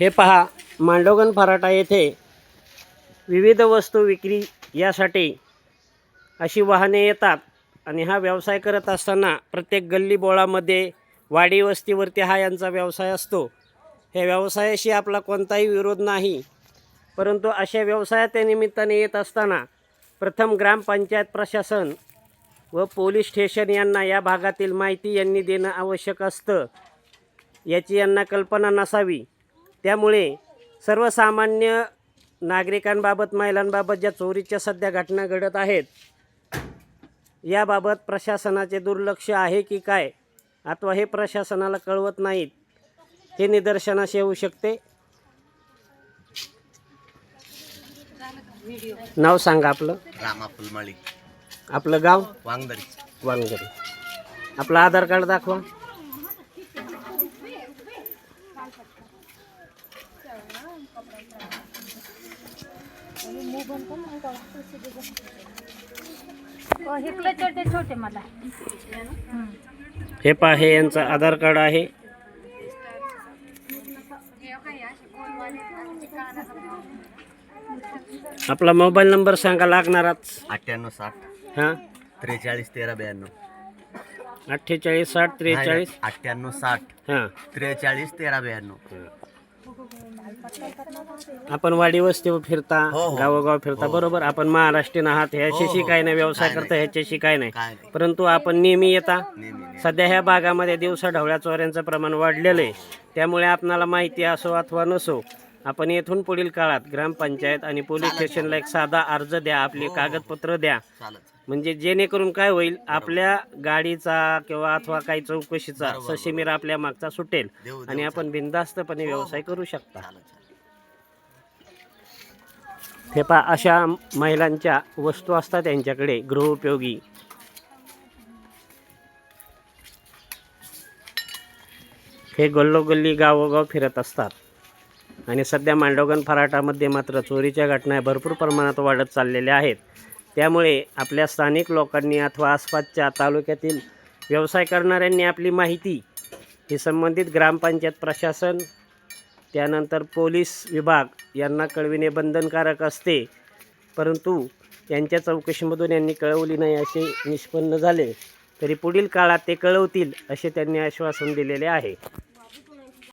हे पहा मांडोगन फराटा येथे विविध वस्तू विक्री यासाठी अशी वाहने येतात आणि हा व्यवसाय करत असताना प्रत्येक गल्ली बोळामध्ये वाडी वस्तीवरती हा यांचा व्यवसाय असतो. हे व्यवसायाशी आपला कोणताही विरोध नाही. परंतु अशा व्यवसायाच्या निमित्ताने येत असताना प्रथम ग्रामपंचायत प्रशासन व पोलीस स्टेशन यांना या भागातील माहिती यांनी देणं आवश्यक असतं. याची यांना कल्पना नसावी. त्यामुळे सर्वसामान्य नागरिकांबाबत महिलांबाबत ज्या चोरीच्या सध्या घटना घडत आहेत याबाबत प्रशासनाचे दुर्लक्ष आहे की काय अथवा हे प्रशासनाला कळवत नाहीत हे निदर्शनास येऊ शकते? नाव सांगा आपलं. रामा फुलमाळी. आपलं गाव? वांगदरी. वानगरी आपलं आधार कार्ड दाखवा. छोटे छोटे मला. हे पहा हे यांचं आधार कार्ड आहे. आपला मोबाईल नंबर सांगा लागणाराच. अठ्ठ्याण्णव साठ हां? त्रेचाळीस तेरा ब्याण्णव. अठ्ठेचाळीस साठ त्रेचाळीस. अठ्ठ्याण्णव साठ हां. त्रेचाळीस तेरा ब्याण्णव. आपण वाडी वस्तीवर फिरता हो, हो. गावोगाव फिरता हो. बरोबर आपण महाराष्ट्रीयन आहात ह्याच्याशी हो. काय नाही व्यवसाय काय करता ह्याच्याशी काय नाही परंतु आपण नेहमी येता नेहमी नेहमी. सध्या ह्या भागामध्ये दिवसा ढवळ्या चोऱ्यांचं प्रमाण वाढलेलं आहे त्यामुळे आपणाला माहिती असो अथवा नसो आपण येथून पुढील काळात ग्रामपंचायत आणि पोलीस स्टेशनला एक साधा अर्ज द्या आपली कागदपत्र द्या. म्हणजे जेणेकरून काय होईल आपल्या गाडीचा किंवा अथवा काही चौकशीचा सशिमीर आपल्या मागचा सुटेल आणि आपण बिनधास्तपणे व्यवसाय करू शकता. हे पहा अशा महिलांच्या वस्तू असतात त्यांच्याकडे गृहोपयोगी. हे गल्लोगल्ली गावोगाव फिरत असतात. आणि सध्या मांडवगण फराटामध्ये मात्र चोरीच्या घटना भरपूर प्रमाणात वाढत चाललेल्या आहेत. त्यामुळे आपल्या स्थानिक लोकांनी अथवा आसपासच्या तालुक्यातील व्यवसाय करणाऱ्यांनी आपली माहिती ही संबंधित ग्रामपंचायत प्रशासन त्यानंतर पोलीस विभाग यांना कळविणे बंधनकारक असते. परंतु यांच्या चौकशीमधून यांनी कळवली नाही असे निष्पन्न झाले. तरी पुढील काळात ते कळवतील असे त्यांनी आश्वासन दिलेले आहे.